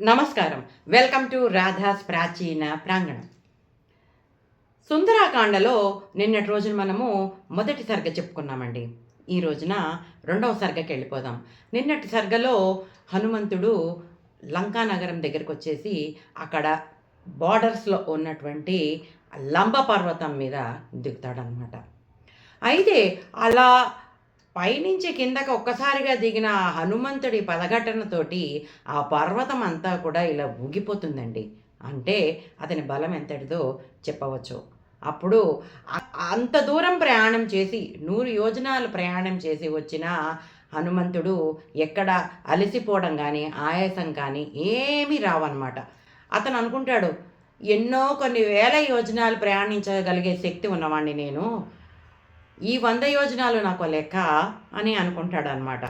నమస్కారం. Welcome to Radha's ప్రాచీన ప్రాంగణం. సుందరాకాండలో నిన్నటి రోజున మనము మొదటి సర్గ చెప్పుకున్నామండి. ఈ రోజున రెండవ సర్గకి వెళ్ళిపోదాం. నిన్నటి సర్గలో హనుమంతుడు లంకా నగరం వచ్చేసి అక్కడ బార్డర్స్లో ఉన్నటువంటి లంబ పర్వతం మీద దిగుతాడనమాట అయితే అలా పైనుంచి కిందకి ఒక్కసారిగా దిగిన ఆ హనుమంతుడి పదఘటనతోటి ఆ పర్వతం అంతా కూడా ఇలా ఊగిపోతుందండి. అంటే అతని బలం ఎంతటిదో చెప్పవచ్చు. అప్పుడు అంత దూరం ప్రయాణం చేసి నూరు యోజనాలు ప్రయాణం చేసి వచ్చిన హనుమంతుడు ఎక్కడ అలసిపోవడం కానీ ఆయాసం కానీ ఏమీ రావన్నమాట. అతను అనుకుంటాడు ఎన్నో కొన్ని వేల యోజనాలు ప్రయాణించగలిగే శక్తి ఉన్నవాడిని నేను. ఈ వంద యోజనాలు నాకు లెక్క అని అనుకుంటాడు అనమాట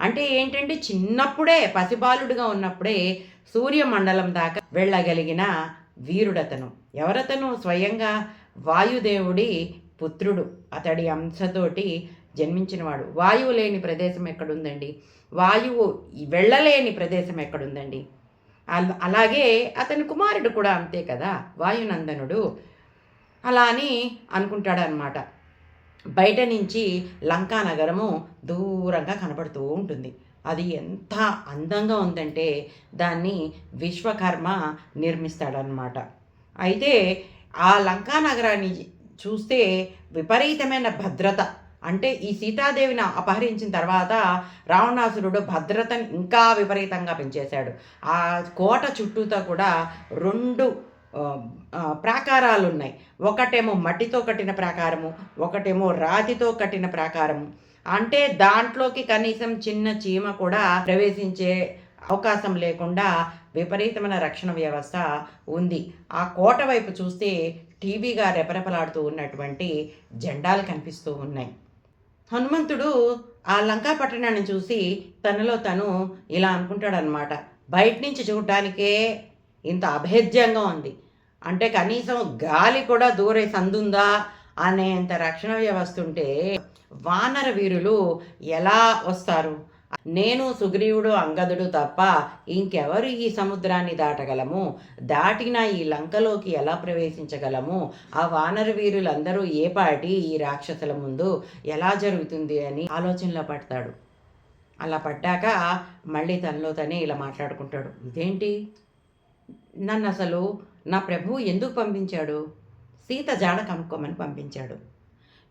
అంటే ఏంటంటే చిన్నప్పుడే పసిబాలుడుగా ఉన్నప్పుడే సూర్యమండలం దాకా వెళ్ళగలిగిన వీరుడతను. ఎవరతను? స్వయంగా వాయుదేవుడి పుత్రుడు. అతడి అంశతోటి జన్మించినవాడు. వాయువు లేని ప్రదేశం ఎక్కడుందండి? వాయువు వెళ్ళలేని ప్రదేశం ఎక్కడుందండి? అలాగే అతని కుమారుడు కూడా అంతే కదా? వాయునందనుడు. అలా అని అనుకుంటాడనమాట బయట నుంచి లంకా నగరము దూరంగా కనబడుతూ ఉంటుంది. అది ఎంత అందంగా ఉందంటే దాన్ని విశ్వకర్మ నిర్మిస్తాడనమాట అయితే ఆ లంకా నగరాన్ని చూస్తే విపరీతమైన భద్రత. అంటే ఈ సీతాదేవిని అపహరించిన తర్వాత రావణాసురుడు భద్రతను ఇంకా విపరీతంగా పెంచేశాడు. ఆ కోట చుట్టూతో కూడా రెండు ప్రాకారాలు ఉన్నాయి ఒకటేమో మట్టితో కట్టిన ప్రాకారము ఒకటేమో రాతితో కట్టిన ప్రాకారము. అంటే దాంట్లోకి కనీసం చిన్న చీమ కూడా ప్రవేశించే అవకాశం లేకుండా విపరీతమైన రక్షణ వ్యవస్థ ఉంది. ఆ కోట వైపు చూస్తే టీవీగా రెపరెపలాడుతూ ఉన్నటువంటి జెండాలు కనిపిస్తూ ఉన్నాయి. హనుమంతుడు ఆ లంకా పట్టణాన్ని చూసి తనలో తను ఇలా అనుకుంటాడనమాట బయట నుంచి చూడటానికే ఇంత అభేద్యంగా ఉంది. అంటే కనీసం గాలి కూడా దూరే సందుందా అనేంత రక్షణ వ్యవస్థ ఉంటే వానర వీరులు ఎలా వస్తారు? నేను సుగ్రీవుడు అంగదుడు తప్ప ఇంకెవరు ఈ సముద్రాన్ని దాటగలము? దాటిన ఈ లంకలోకి ఎలా ప్రవేశించగలము? ఆ వానర వీరులందరూ ఏ పాటి ఈ రాక్షసుల ముందు ఎలా జరుగుతుంది అని ఆలోచనలో పడతాడు. అలా పడ్డాక మళ్ళీ తనలో తనే ఇలా మాట్లాడుకుంటాడు. ఇదేంటి? నన్ను అసలు నా ప్రభువు ఎందుకు పంపించాడు? సీత జాడ కనుక్కోమని పంపించాడు.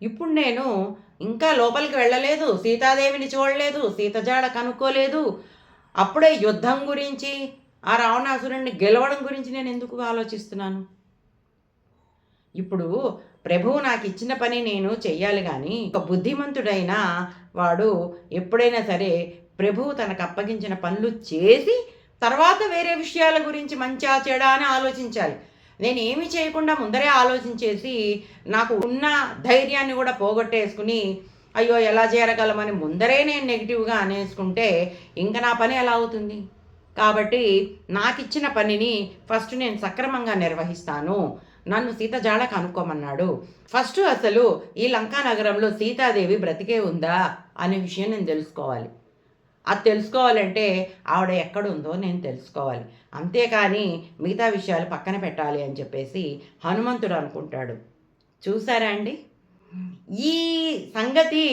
ఇప్పుడు నేను ఇంకా లోపలికి వెళ్ళలేదు సీతాదేవిని చూడలేదు సీత జాడ కనుక్కోలేదు. అప్పుడే యుద్ధం గురించి ఆ రావణాసురుణ్ణి గెలవడం గురించి నేను ఎందుకు ఆలోచిస్తున్నాను? ఇప్పుడు ప్రభువు నాకు ఇచ్చిన పని నేను చెయ్యాలి కానీ ఒక బుద్ధిమంతుడైన వాడు ఎప్పుడైనా సరే ప్రభువు తనకు అప్పగించిన పనులు చేసి తర్వాత వేరే విషయాల గురించి మంచా చెడా అని ఆలోచించాలి. నేను ఏమి చేయకుండా ముందరే ఆలోచించేసి నాకు ఉన్న ధైర్యాన్ని కూడా పోగొట్టేసుకుని అయ్యో ఎలా చేరగలమని ముందరే నేను నెగిటివ్గా అనేసుకుంటే ఇంకా నా పని ఎలా అవుతుంది? కాబట్టి నాకు ఇచ్చిన పనిని ఫస్ట్ నేను సక్రమంగా నిర్వహిస్తాను. నన్ను సీత జాడ కనుక్కోమన్నాడు. ఫస్ట్ అసలు ఈ లంకా నగరంలో సీతాదేవి బ్రతికే ఉందా అనే విషయం నేను తెలుసుకోవాలి. అది తెలుసుకోవాలంటే ఆవిడ ఎక్కడుందో నేను తెలుసుకోవాలి. అంతేకాని మిగతా విషయాలు పక్కన పెట్టాలి అని చెప్పేసి హనుమంతుడు అనుకుంటాడు. చూసారా అండి? ఈ సంగతి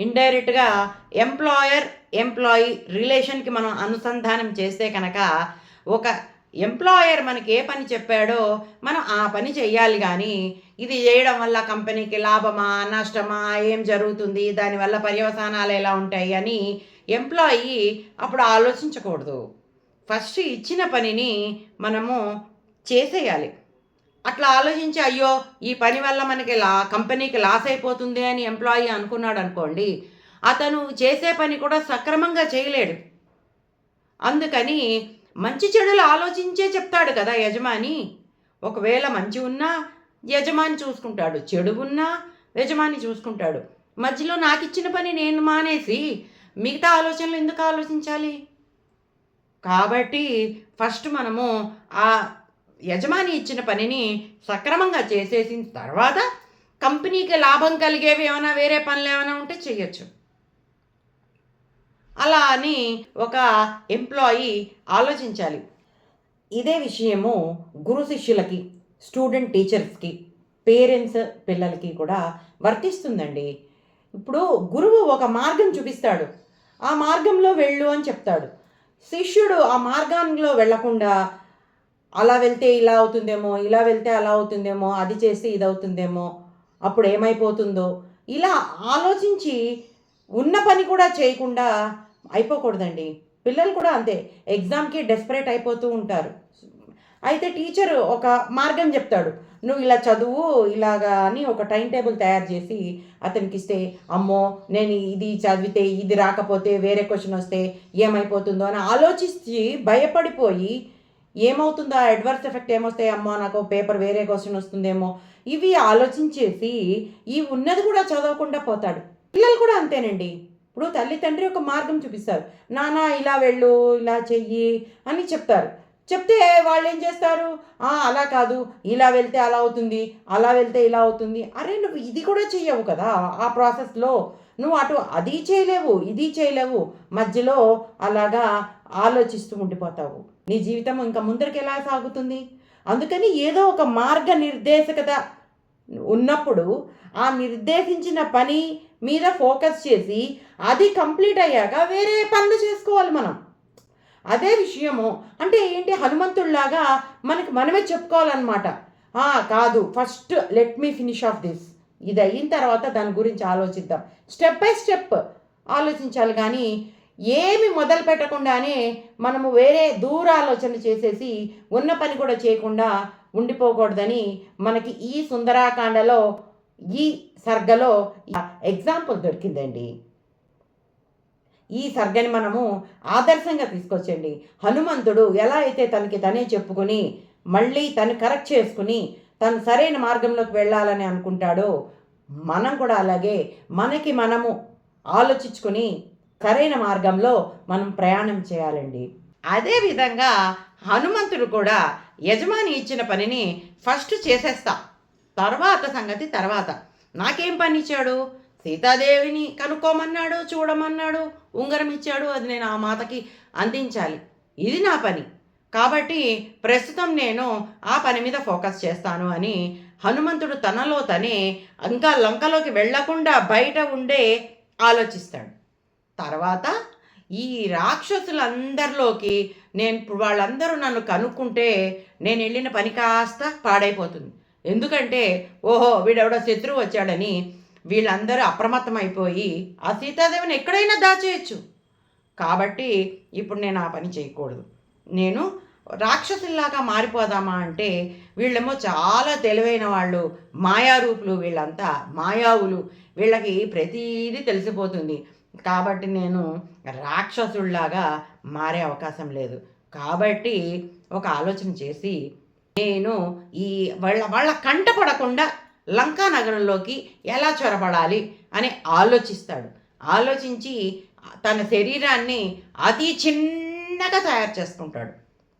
ఇండైరెక్ట్గా ఎంప్లాయర్ ఎంప్లాయీ రిలేషన్కి మనం అనుసంధానం చేస్తే కనుక ఒక ఎంప్లాయర్ మనకి ఏ పని చెప్పాడో మనం ఆ పని చేయాలి కానీ ఇది చేయడం వల్ల కంపెనీకి లాభమా నష్టమా ఏం జరుగుతుంది దానివల్ల పర్యవసానాలు ఎలా ఉంటాయి అని ఎంప్లాయీ అప్పుడు ఆలోచించకూడదు. ఫస్ట్ ఇచ్చిన పనిని మనము చేసేయాలి. అట్లా ఆలోచించి అయ్యో ఈ పని వల్ల మనకి లా కంపెనీకి లాస్ అయిపోతుంది అని ఎంప్లాయీ అనుకున్నాడు అనుకోండి అతను చేసే పని కూడా సక్రమంగా చేయలేడు. అందుకని మంచి చెడులు ఆలోచించే చెప్తాడు కదా యజమాని. ఒకవేళ మంచి ఉన్నా యజమాని చూసుకుంటాడు చెడు ఉన్నా యజమాని చూసుకుంటాడు. మధ్యలో నాకు ఇచ్చిన పని నేను మానేసి మిగతా ఆలోచనలు ఎందుకు ఆలోచించాలి? కాబట్టి ఫస్ట్ మనము ఆ యజమాని ఇచ్చిన పనిని సక్రమంగా చేసేసిన తర్వాత కంపెనీకి లాభం కలిగేవి ఏమైనా వేరే పనులు ఏమైనా ఉంటే చేయొచ్చు. అలా అని ఒక ఎంప్లాయీ ఆలోచించాలి. ఇదే విషయము గురు శిష్యులకి స్టూడెంట్ టీచర్స్కి పేరెంట్స్ పిల్లలకి కూడా వర్తిస్తుందండి. ఇప్పుడు గురువు ఒక మార్గం చూపిస్తాడు. ఆ మార్గంలో వెళ్ళు అని చెప్తాడు. శిష్యుడు ఆ మార్గంలో వెళ్ళకుండా అలా వెళ్తే ఇలా అవుతుందేమో ఇలా వెళ్తే అలా అవుతుందేమో అది చేస్తే ఇది అవుతుందేమో అప్పుడు ఏమైపోతుందో ఇలా ఆలోచించి ఉన్న పని కూడా చేయకుండా అయిపోకూడదండి. పిల్లలు కూడా అంతే ఎగ్జామ్కి డెస్పరేట్ అయిపోతూ ఉంటారు. అయితే టీచర్ ఒక మార్గం చెప్తాడు. నువ్వు ఇలా చదువు ఇలాగా అని ఒక టైం టేబుల్ తయారు చేసి అతనికి ఇస్తే అమ్మో నేను ఇది చదివితే ఇది రాకపోతే వేరే క్వశ్చన్ వస్తే ఏమైపోతుందో అని ఆలోచించి భయపడిపోయి ఏమవుతుందో? ఆ అడ్వర్స్ ఎఫెక్ట్ ఏమొస్తాయి? అమ్మో నాకు పేపర్ వేరే క్వశ్చన్ వస్తుందేమో ఇవి ఆలోచించేసి ఈ ఉన్నది కూడా చదవకుండా పోతాడు. పిల్లలు కూడా అంతేనండి. ఇప్పుడు తల్లి తండ్రి ఒక మార్గం చూపిస్తారు. నానా ఇలా వెళ్ళు ఇలా చెయ్యి అని చెప్తారు. చెప్తే వాళ్ళు ఏం చేస్తారు అలా కాదు. ఇలా వెళ్తే అలా అవుతుంది. అలా వెళ్తే ఇలా అవుతుంది. అరే నువ్వు ఇది కూడా చెయ్యవు కదా ఆ ప్రాసెస్లో. నువ్వు అటు అది చేయలేవు ఇది చేయలేవు. మధ్యలో అలాగా ఆలోచిస్తూ ఉండిపోతావు. నీ జీవితం ఇంకా ముందరికి ఎలా సాగుతుంది? అందుకని ఏదో ఒక మార్గ నిర్దేశకత ఉన్నప్పుడు ఆ నిర్దేశించిన పని మీద ఫోకస్ చేసి అది కంప్లీట్ అయ్యాక వేరే పనులు చేసుకోవాలి మనం. అదే విషయము. అంటే ఏంటి? హనుమంతుడిలాగా మనకి మనమే చెప్పుకోవాలన్నమాట. "ఆ, కాదు. First let me finish off this ఇది అయిన తర్వాత దాని గురించి ఆలోచిద్దాం. స్టెప్ బై స్టెప్ ఆలోచించాలి కానీ ఏమి మొదలు పెట్టకుండానే మనము వేరే దూర ఆలోచన చేసేసి ఉన్న పని కూడా చేయకుండా ఉండిపోకూడదని మనకి ఈ సుందరాకాండలో ఈ సర్గలో ఎగ్జాంపుల్ దొరికిందండి. ఈ సర్గని మనము ఆదర్శంగా తీసుకొచ్చండి. హనుమంతుడు ఎలా అయితే తనకి తనే చెప్పుకొని మళ్ళీ తను కరెక్ట్ చేసుకుని తను సరైన మార్గంలోకి వెళ్ళాలని అనుకుంటాడో మనం కూడా అలాగే మనకి మనము ఆలోచించుకొని సరైన మార్గంలో మనం ప్రయాణం చేయాలండి. అదేవిధంగా హనుమంతుడు కూడా యజమాని ఇచ్చిన పనిని ఫస్ట్ చేసేస్తా. తర్వాత సంగతి తర్వాత. నాకేం పని ఇచ్చాడు? సీతాదేవిని కనుక్కోమన్నాడు చూడమన్నాడు ఉంగరం ఇచ్చాడు అది నేను ఆ మాతకి అందించాలి. ఇది నా పని. కాబట్టి ప్రస్తుతం నేను ఆ పని మీద ఫోకస్ చేస్తాను అని హనుమంతుడు తనలో తనే ఇంకా లంకలోకి వెళ్ళకుండా బయట ఉండే ఆలోచిస్తాడు. తర్వాత ఈ రాక్షసులందరిలోకి నేను వాళ్ళందరూ నన్ను కనుక్కుంటే నేను వెళ్ళిన పని కాస్త పాడైపోతుంది. ఎందుకంటే ఓహో వీడెవడో శత్రువు వచ్చాడని వీళ్ళందరూ అప్రమత్తమైపోయి ఆ సీతాదేవిని ఎక్కడైనా దాచేయచ్చు. కాబట్టి ఇప్పుడు నేను ఆ పని చేయకూడదు. నేను రాక్షసుల్లాగా మారిపోదామా అంటే వీళ్ళేమో చాలా తెలివైన వాళ్ళు మాయారూపులు వీళ్ళంతా మాయావులు. వీళ్ళకి ప్రతీది తెలిసిపోతుంది. కాబట్టి నేను రాక్షసుల్లాగా మారే అవకాశం లేదు. కాబట్టి ఒక ఆలోచన చేసి నేను ఈ వాళ్ళ వాళ్ళ కంట పడకుండా లంకా నగరంలోకి ఎలా చొరబడాలి అని ఆలోచిస్తాడు. ఆలోచించి తన శరీరాన్ని అతి చిన్నగా తయారు చేసుకుంటాడు.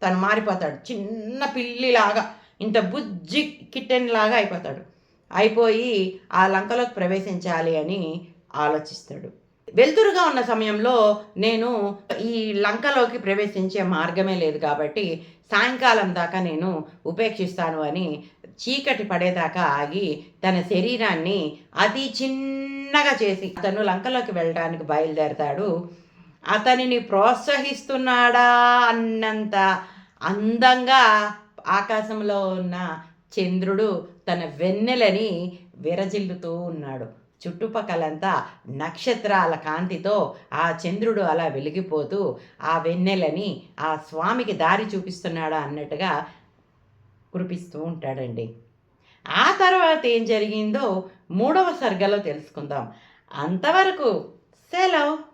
తను మారిపోతాడు. చిన్న పిల్లిలాగా ఇంత బుజ్జి కిట్టెన్ లాగా అయిపోతాడు. అయిపోయి ఆ లంకలోకి ప్రవేశించాలి అని ఆలోచిస్తాడు. వెలుతురుగా ఉన్న సమయంలో నేను ఈ లంకలోకి ప్రవేశించే మార్గమే లేదు కాబట్టి సాయంకాలం దాకా నేను ఉపేక్షిస్తాను అని చీకటి పడేదాకా ఆగి తన శరీరాన్ని అతి చిన్నగా చేసి అతను లంకలోకి వెళ్ళడానికి బయలుదేరతాడు. అతనిని ప్రోత్సహిస్తున్నాడా అన్నంత అందంగా ఆకాశంలో ఉన్న చంద్రుడు తన వెన్నెలని విరజిల్లుతూ ఉన్నాడు. చుట్టుపక్కలంతా నక్షత్రాల కాంతితో ఆ చంద్రుడు అలా వెలిగిపోతూ ఆ వెన్నెలని ఆ స్వామికి దారి చూపిస్తున్నాడా అన్నట్టుగా కురిపిస్తూ ఉంటాడండి. ఆ తర్వాత ఏం జరిగిందో మూడవ సర్గలో తెలుసుకుందాం. అంతవరకు సెలవు.